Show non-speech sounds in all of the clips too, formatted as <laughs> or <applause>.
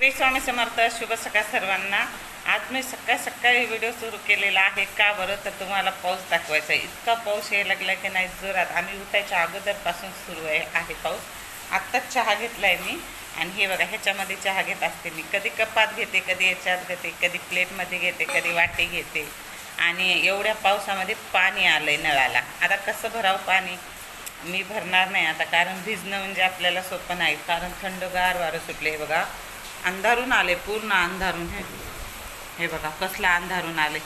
श्री स्वामी समर्थ शुभ सकाळ सर्वांना. आज मी सकाळ सकाळी व्हिडिओ सुरू केलेला आहे. का बरं? तर तुम्हाला पाऊस दाखवायचा आहे. इतका पाऊस यायला लागला की नाही जोरात. आम्ही उठायच्या अगोदरपासून सुरू आहे आहे पाऊस. आत्ताच चहा घेतला आहे मी. आणि हे बघा ह्याच्यामध्ये चहा घेत असते मी. कधी कपात घेते कधी याच्यात घेते कधी प्लेटमध्ये घेते कधी वाटी घेते. आणि एवढ्या पावसामध्ये पाणी आलं आहे नळाला. आता कसं भरावं पाणी? मी भरणार नाही आता कारण भिजणं म्हणजे आपल्याला सोपं नाही. कारण थंडगार वारं सुटले बघा. अंधारून आले पूर्ण अंधारून हे. हे बघा कसला अंधारून आले.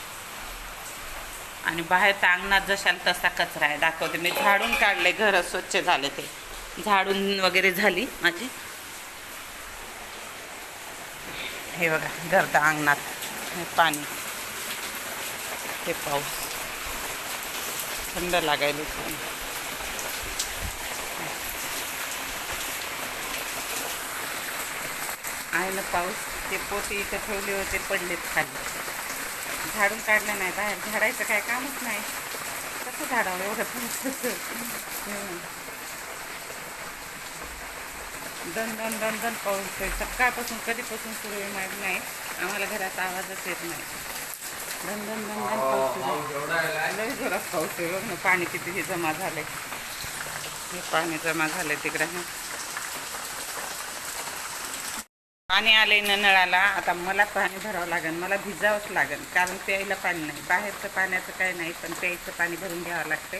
आणि बाहेर तर अंगणात जशाल तसा कचरा आहे. दाखवते मी झाडून काढले घर स्वच्छ झाले ते. झाडून वगैरे झाली माझी. हे बघा गर्दा अंगणात. हे पाणी. हे पाऊस. थंड लागायला. आहे ना पाऊस ते पोते इथं ठेवले होते पडलेत खाली. झाडून काढलं नाही बाहेर झाडायचं काय कामच नाही. कसं झाडावं एवढं पाऊस? दन दन दन दन पाऊस आहे. सकाळपासून कधीपासून सुरू आहे माहीत नाही. आम्हाला घरात आवाजच येत नाही. दन दन दन दन पाऊस लय जोरात पाऊस आहे बघ ना पाणी किती हे जमा झालंय. हे पाणी जमा झालंय तिकडे हा पाणी आले न नळाला आता मला पाणी भरावं लागेल मला भिजावंच लागेल कारण प्यायला पाणी नाही. बाहेरचं पाण्याचं काही नाही पण प्यायचं पाणी भरून घ्यावं लागते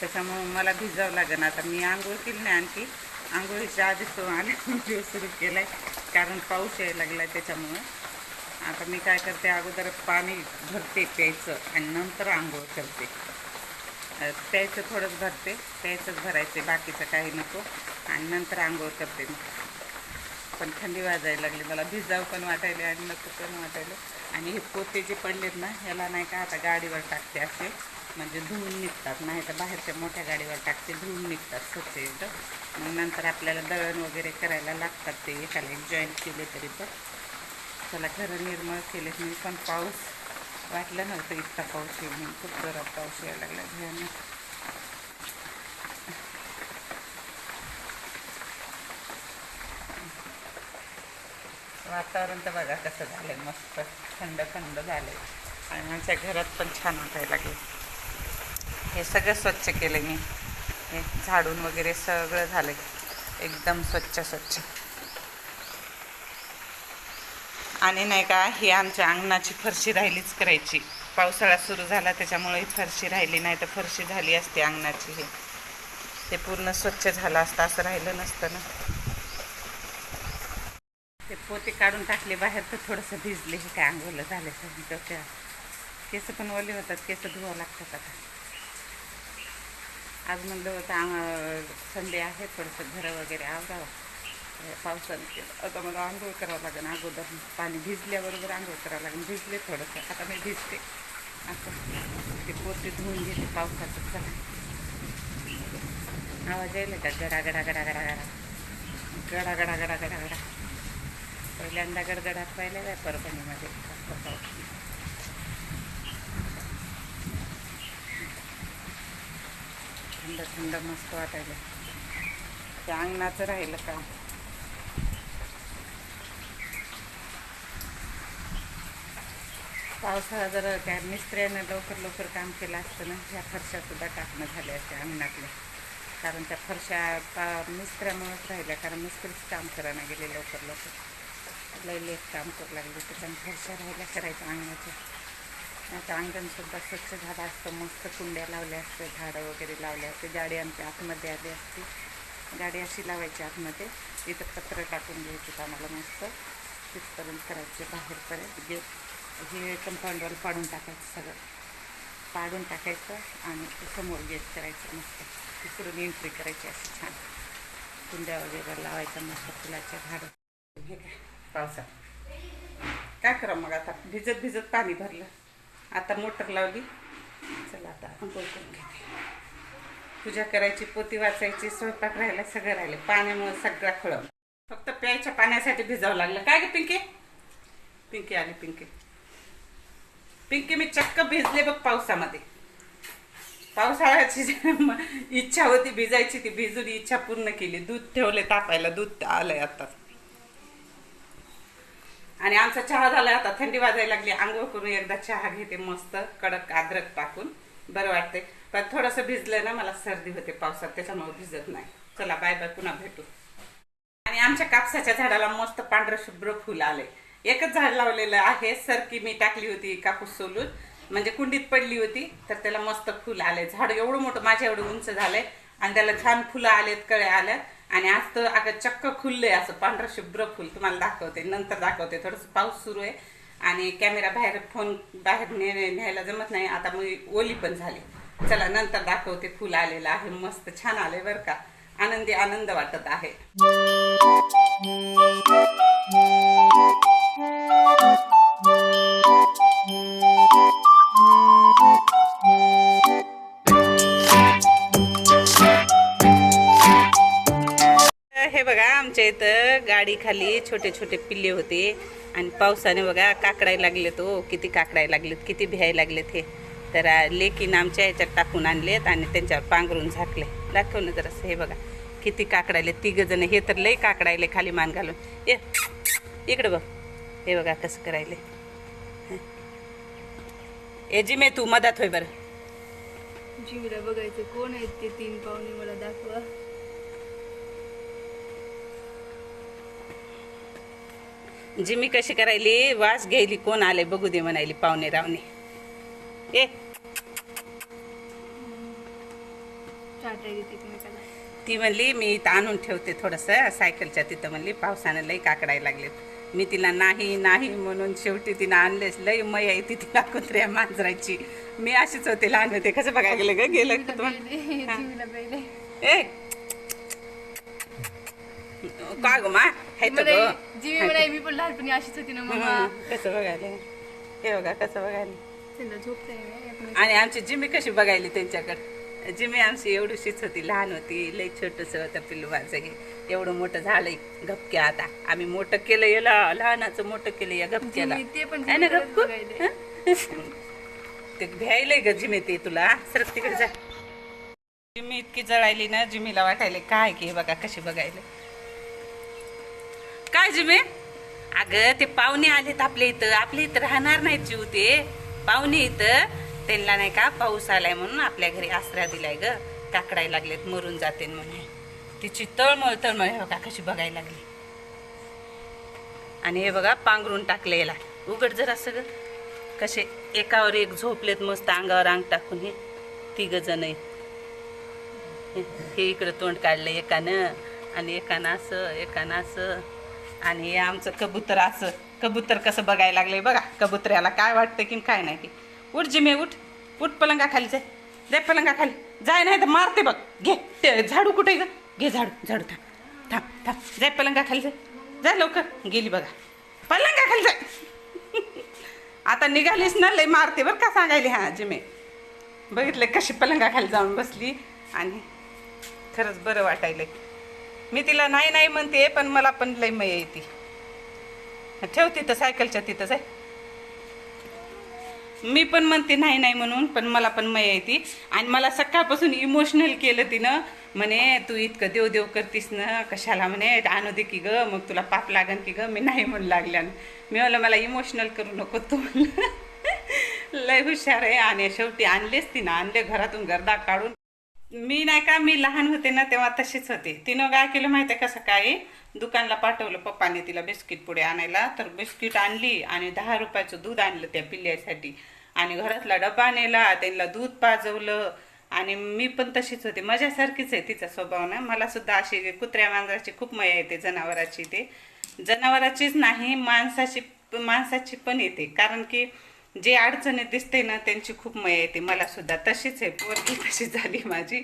त्याच्यामुळं मला भिजावं लागेल आता मी आंघोळ केली नाही आणखी. आंघोळीच्या आधीच आणि आले <laughs> व्हिडिओ सुरू केला आहे कारण पाऊस यायला लागला आहे त्याच्यामुळं. आता मी काय करते अगोदर पाणी भरते प्यायचं आणि नंतर आंघोळ करते. प्यायचं थोडंच भरते प्यायचंच भरायचं बाकीचं काही नको. आणि नंतर आंघोळ करते मी. पण थंडी वाजायला लागली. मला भिजाव पण वाटायले आणि नको पण वाटायले. आणि हे पोते जे पडलेत ना ह्याला नाही का आता गाडीवर टाकते असे. म्हणजे धुवून निघतात. नाही तर बाहेरच्या मोठ्या गाडीवर टाकते धुवून निघतात स्वच्छ एकदम. मग नंतर आपल्याला दळण वगैरे करायला लागतात ते. एकाला एक जॉईंट केले तरी पण. त्याला घरं निर्मळ केले मी पण पाऊस वाटलं नव्हतं. इतका पाऊस येऊन म्हणून खूप जोरात पाऊस यायला लागला. भयानक. वातावरण तर बघा कसं झालंय. मस्त थंड थंड झालंय. आणि माझ्या घरात पण छान वाटायला लागले हे सगळं स्वच्छ केलं मी. हे झाडून वगैरे सगळं झालंय. एकदम स्वच्छ स्वच्छ. आणि नाही का ही आमच्या अंगणाची फरशी राहिलीच करायची. पावसाळा सुरू झाला त्याच्यामुळे ही फरशी राहिली नाही तर फरशी झाली असते अंगणाची हे. ते पूर्ण स्वच्छ झालं असतं असं राहिलं नसतं ना. ते पोते काढून टाकले बाहेर तर थोडंसं भिजले हे काय आंघोलं झाले डोक्या केस पण ओले होतात केस धुवा लागतात आता. आज म्हणलं होतं आंग संडे आहे थोडंसं घरं वगैरे आवरावं. पावसानं केलं. आता मला आंघोळ करावं लागेल. अगोदर पाणी भिजल्याबरोबर आंघोळ करावं लागेल. भिजले थोडंसं. आता मी भिजते. असं ते पोते धुवून घेते पावसाचं. चला. आवाज यायला का? गडा गडा गडा गडा गडा गडा. गडा गडा गडा गडा. पहिल्यांदा गडगडात पाहिलेला आहे परभणीमध्ये पाऊस थंड थंड मस्त वाटायला त्या अंगणाचं राहिलं का पावसाळा जर काय मिस्त्र्यानं लवकर लवकर काम केलं असतं ना ह्या फरशासुद्धा टाकणं झाल्या असत्या अंगणातल्या कारण त्या फरशा पा मिस्त्र्यामुळेच राहिल्या कारण मिस्त्रीच काम करायला गेले लवकर लवकर. लई लेट काम करू लागले त्याच्यामुळे फरशा राहिल्या करायचं अंगणाचं. आता अंगणसुद्धा स्वच्छ झालं असतं मस्त कुंड्या लावल्या असतं झाडं वगैरे लावले असते. गाडी आमच्या आतमध्ये आली असती. गाडी अशी लावायची आतमध्ये. तिथं पत्र टाकून घ्यायची आम्हाला मस्त. तिथपर्यंत करायचे बाहेरपर्यंत. जे हे कंपाऊंडवर पाडून टाकायचं सगळं. पाडून टाकायचं आणि समोर गेट करायचं मस्त. तिकडून एंट्री करायची अशी छान. कुंड्या वगैरे लावायचं मस्त फुलाच्या झाडं. हे काय? पावसात. काय करा मग आता? भिजत भिजत पाणी भरलं. आता मोटर लावली. चला आता आंघोळ करून घेते. पूजा करायची पोती वाचायची स्वयंपाक राहिला सगळं राहिलं. पाण्यामुळे सगळा खळम फक्त प्यायच्या पाण्यासाठी भिजावं लागलं. काय ग पिंकी? पिंकी आली पिंकी. पिंकी मी चक्क भिजले बघ पावसामध्ये. पावसाळ्याची जी इच्छा होती भिजायची ती भिजून इच्छा पूर्ण केली. दूध ठेवले तापायला दूध आलंय आता आणि आमचा चहा झाला आता थंडी वाजायला लागली. आंघोळ करून एकदा चहा घेते मस्त कडक अद्रक टाकून बरं वाटते पण थोडंसं भिजलं ना मला सर्दी होते पावसात त्याच्यामुळे भिजत नाही. चला बाय बाय पुन्हा भेटू. आणि आमच्या कापसाच्या झाडाला मस्त पांढरं शुभ्र फुल आले एकच झाड लावलेलं आहे सरकी मी टाकली होती कापूस सोलून. म्हणजे कुंडीत पडली होती तर त्याला मस्त फुल आले झाड एवढं मोठं माझ्या एवढं उंच झालंय. आणि त्याला छान फुलं आलेत कळे आल्यात. आणि आज तर अगं चक्क खुललंय असं पांढरं शुभ्र फुल. तुम्हाला दाखवते नंतर दाखवते. थोडंसं पाऊस सुरू आहे आणि कॅमेरा बाहेर फोन बाहेर ने- न्यायला जमत नाही. आता मग ओली पण झाली. चला नंतर दाखवते. फुल आलेलं आहे. मस्त छान आले बरं का. आनंदी आनंद वाटत आहे. हे तर गाडीखाली गाडी खाली छोटे छोटे पिल्ले होते. आणि पावसाने बघा काकडायला लागलेत हो. किती काकडायला लागलेत किती भ्यायला लागलेत हे. तर लेकीन आमच्या ह्याच्यात टाकून आणलेत आणि त्यांच्यावर पांघरून झाकले. दाखव ना जरासं हे बघा. किती काकडायले तिघ जण. हे तर लई काकडायले खाली मान घालून. ये इकडे बघ. हे बघा कसं करायले. ए जिमे तू मदत होय बरं. जीवला बघायचं कोण आहेत ते तीन पाहुणे मला दाखवा. जिमी कशी करायली? वास घ्यायली कोण आले बघू दे म्हणायली पाहुणे रावणे. ए. ती म्हणली मी इथं आणून ठेवते थोडंसं सायकलच्या तिथं. म्हणली पावसानं लई काकडायला लागलेत. मी तिला नाही नाही म्हणून शेवटी तिनं आणलेच लई मय आहे ती तिला कुत्र्या मांजरायची मी अशीच होते लहान होते. कसं बघायला गेलं ग? गेलं ए का ग मा? हाय तर. जीवी म्हणे मी पण लहानपणी अशीच होती ना मम्मा हं, कसं बघायला? हे बघा कसं बघायला? झोपता आणि आमची जिमी कशी बघायली त्यांच्याकडे? जिमी आमची एवढीशीच होती लहान होती लई छोटस होतं पिल्लू माझं हे. एवढं मोठं झालंय गपक्या आता. आम्ही मोठं केलं याला लहानाचं मोठं केलं या गपक्याला. जिमी ते पण है ना गपकू. हं? ते भ्यायलंय ग जिमी ते तुला. सरक तिकडे जा. जिमी इतकी जळायली ना जिमीला वाटायले काय की हे बघा कशी बघायले? काय जिमे अगं ते पाहुणे आलेत आपल्या इथं. आपल्या इथं राहणार नाहीत जीव ते. पाहुणे इथं. त्यांना नाही का पाऊस आलाय म्हणून आपल्या घरी आसरा दिलाय ग. काकडाय लागलेत मरून जाते म्हणे. तिची तळमळ तळमळ. हे बघा कशी बघायला लागली. आणि हे बघा पांघरून टाकले याला. उघड जरा सगळं. कसे एकावर एक झोपलेत मस्त अंगावर अंग टाकून हे. तिघ जण हे- हे इकडं तोंड काढलं एकानं आणि एकानं असं एकानं असं. आणि हे आमचं कबूतर असं कबूतर कसं बघायला लागलंय बघा. कबुतऱ्याला काय वाटतं की काय नाही की उठ जिमे उठ. उठ पलंगा खाली जाय. जाय पलंगा खाली जाय नाही तर मारते बघ. घे. ते झाडू कुठे ग? घे झाडू. झाडू थांब. थांब थांब. जाय पलंगा खाली जाय. जाय लवकर. गेली बघा. पलंगा खाली जाय. <laughs> आता निघालीस ना लय मारते बरं का सांगायली हा जिमे. बघितलं कशी पलंगा खाली जाऊन बसली. आणि खरंच बरं वाटायलं मी तिला नाही नाही म्हणते पण मला पण लय मय येते. ठेव तिथं सायकलच्या तिथंच आहे. मी पण म्हणते नाही नाही म्हणून पण मला पण मय येते. आणि मला सकाळपासून इमोशनल केलं तिनं. म्हणे तू इतकं देव देव करतीस ना कशाला? म्हणे आणू दे की ग मग तुला पाप लागन की ग. मी नाही म्हणू लागल्यानं. मी म्हणलं मला इमोशनल करू नको तू म्हणलं. <laughs> लय हुशार आहे. आणि शेवटी आणलेच तिनं. आणले घरातून गर्दा काढून. मी नाही का मी लहान होते ना तेव्हा तशीच होते. तिनं काय केलं माहिती आहे का सकाळी? दुकानला पाठवलं पप्पाने तिला बिस्किट पुढे आणायला. तर बिस्किट आणली आणि दहा रुपयाचं दूध आणलं त्या पिल्ल्यासाठी. आणि घरातला डबा नेला त्यांना दूध पाजवलं. आणि मी पण तशीच होती. माझ्यासारखीच आहे तिचा स्वभाव ना. मला सुद्धा अशी कुत्र्या मांजराची खूप मजा येते जनावराची ते. जनावराचीच नाही माणसाची माणसाची पण येते. कारण की जे अडचणी दिसते ना त्यांची खूप मया येते. मला सुद्धा तशीच आहे. पोरगी तशीच झाली माझी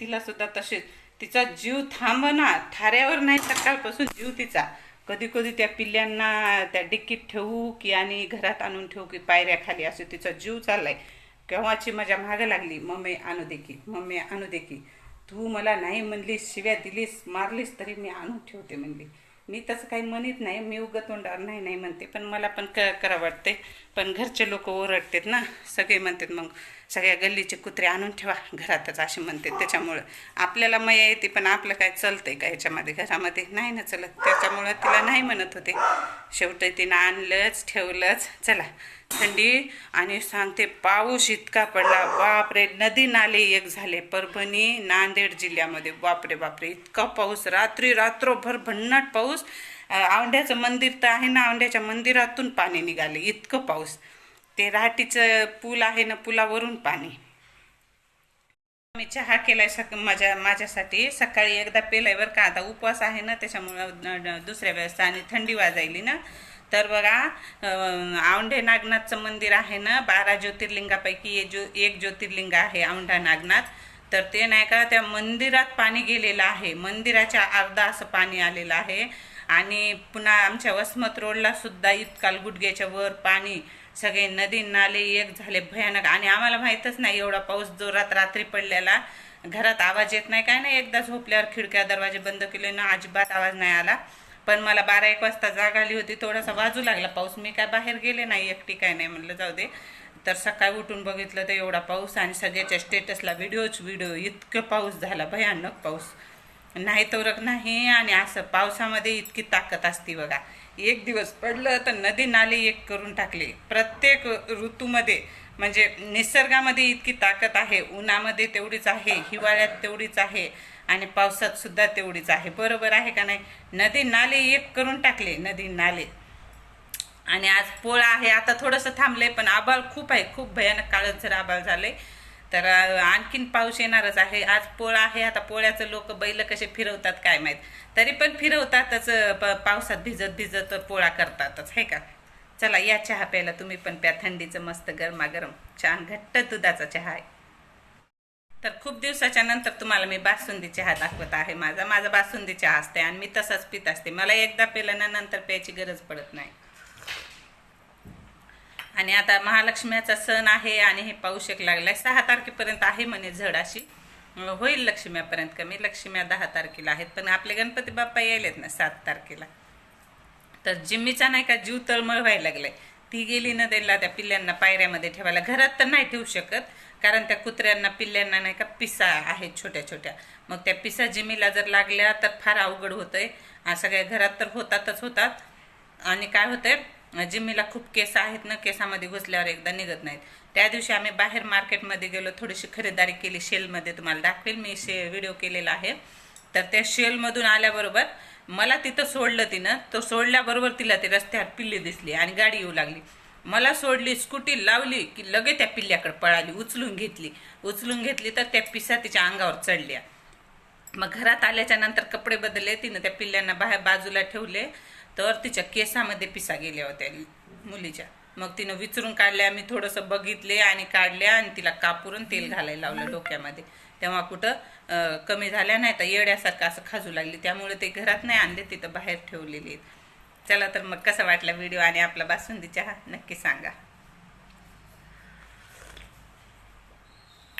तिला सुद्धा तशीच. तिचा जीव थांबना थाऱ्यावर नाही सकाळपासून जीव तिचा. कधी कधी त्या पिल्ल्यांना त्या डिक्कीत ठेवू की आणि घरात आणून ठेवू की पायऱ्याखाली असं तिचा जीव चाललाय. केव्हाची माझ्या मागं लागली? मम्मी आणू दे की. मम्मी आणू दे की. तू मला नाही म्हणलीस शिव्या दिलीस मारलीस तरी मी आणून ठेवते म्हणली. मी तसं काही म्हणत नाही मी उगं तोंडावर नाही नाही म्हणते. पण मला पण क करा वाटते पण घरचे लोक ओरडतात ना सगळे म्हणतात मग सगळ्या गल्लीचे कुत्रे आणून ठेवा घरातच असे म्हणते. त्याच्यामुळं आपल्याला मया येते पण आपलं काय चलतंय का याच्यामध्ये घरामध्ये नाही ना चलत. त्याच्यामुळं तिला नाही म्हणत होते. शेवटी तिनं आणलंच ठेवलंच. चला थंडी. आणि सांगते पाऊस इतका पडला. बापरे नदी नाले एक झाले. परभणी नांदेड जिल्ह्यामध्ये. बापरे बापरे इतका पाऊस. रात्री रात्रभर भन्नाट पाऊस. अं, औंढ्याचं मंदिर तर आहे ना औंढ्याच्या मंदिरातून पाणी निघाले. इतकं पाऊस. ते राहाटीचं पूल आहे ना पुलावरून पाणी. मी चहा केलाय सक माझ्या माझ्यासाठी. सकाळी एकदा पेलाय बरं का. आता उपवास आहे ना त्याच्यामुळं दुसऱ्या वेळेस आणि थंडी वाजायली ना. तर बघा औंढे नागनाथचं मंदिर आहे ना बारा ज्योतिर्लिंगापैकी एक जो एक ज्योतिर्लिंग आहे औंढा नागनाथ. तर ते नाही का त्या मंदिरात पाणी गेलेलं आहे. मंदिराच्या अर्धा असं पाणी आलेलं आहे. आणि पुन्हा आमच्या वसमत रोडला सुद्धा इतकाल गुडघ्याच्या वर पाणी सगळे नदी नाले एक झाले भयानक. आणि आम्हाला माहीतच नाही एवढा पाऊस जोरात रात्री पडलेला. घरात आवाज येत नाही काय नाही. एकदा झोपल्यावर खिडक्या दरवाजे बंद केले ना अजिबात आवाज नाही आला. पण मला बारा एक वाजता जाग आली होती. थोडासा वाजू लागला पाऊस. मी काय बाहेर गेले नाही. एकटी काय नाही म्हणलं जाऊ दे. तर सकाळी उठून बघितलं तर एवढा पाऊस आणि सगळ्याच्या स्टेटसला व्हिडिओच व्हिडिओ. इतकं पाऊस झाला. भयानक पाऊस. नाही तोरक नाही. आणि असं पावसामध्ये इतकी ताकद असते बघा. एक दिवस पडलं तर नदी नाले एक करून टाकले. प्रत्येक ऋतूमध्ये म्हणजे निसर्गामध्ये इतकी ताकद आहे उन्हामध्ये तेवढीच आहे हिवाळ्यात तेवढीच आहे आणि पावसात सुद्धा तेवढीच आहे. बरोबर आहे का नाही? नदी नाले एक करून टाकले नदी नाले. आणि आज पोळा आहे आता थोडंसं थांबलंय पण आबाळ खूप आहे खूप भयानक काळात जर आबाळ झाले तर आणखीन पाऊस येणारच आहे. आज पोळा आहे. आता पोळ्याचं लोक बैल कसे फिरवतात काय माहीत. तरी पण फिरवतातच प- पावसात भिजत भिजत पोळा करतातच. आहे का? चला या चहा प्यायला तुम्ही पण प्या. थंडीचं मस्त गरमागरम छान घट्ट दुधाचा चहा आहे. तर खूप दिवसाच्या नंतर तुम्हाला मी बासुंदी चहा दाखवत आहे. माझा माझा बासुंदी चहा असते आणि मी तसाच पित असते. मला एकदा प्यायला ना नंतर प्यायची गरज पडत नाही. आणि आता महालक्ष्मीचा सण आहे आणि हे पाऊस एक लागलाय. सहा तारखेपर्यंत आहे म्हणे झड अशी. होईल लक्ष्म्यापर्यंत कमी. लक्ष्म्या दहा तारखेला आहेत. पण आपले गणपती बाप्पा यायलेत ना सात तारखेला. तर जिम्मीचा नाही का जीव तळमळ व्हायला लागलाय. ती गेली ना त्यांना त्या पिल्ल्यांना पायऱ्यामध्ये ठेवायला. घरात तर नाही ठेवू शकत कारण त्या कुत्र्यांना पिल्ल्यांना नाही का पिसा आहेत छोट्या छोट्या. मग त्या पिसा जिमीला जर लागल्या तर फार अवघड होतंय. सगळ्या घरात तर होतातच होतात. आणि काय होतंय? जिम्मीला खूप केस आहेत ना केसामध्ये घुसल्यावर एकदा निघत नाहीत. त्या दिवशी आम्ही बाहेर मार्केटमध्ये गेलो थोडीशी खरेदारी केली शेलमध्ये तुम्हाला दाखवेल मी शे व्हिडिओ केलेला आहे. तर त्या शेलमधून आल्याबरोबर मला तिथं सोडलं तिनं तो सोडल्याबरोबर तिला ती रस्त्यावर पिल्ली दिसली आणि गाडी येऊ लागली. मला सोडली स्कूटी लावली की लगे त्या पिल्ल्याकडे पळाली उचलून घेतली. उचलून घेतली तर त्या पिसा तिच्या अंगावर चढल्या. मग घरात आल्याच्यानंतर कपडे बदलले तिनं त्या पिल्ल्यांना बाहेर बाजूला ठेवले. तर तिच्या केसामध्ये पिसा गेल्या होत्या मुलीच्या. मग तिनं विचारून काढल्या मी थोडंसं बघितले आणि काढल्या आणि तिला कापूरून तेल घालायला लावलं डोक्यामध्ये. तेव्हा कुठं कमी झाल्या नाही तर येड्यासारखं असं खाजू लागली. त्यामुळे ते घरात नाही आणले तिथं बाहेर ठेवलेले आहेत. चला तर मग कसा वाटला व्हिडिओ आणि आपला बासुंदी चहा नक्की सांगा.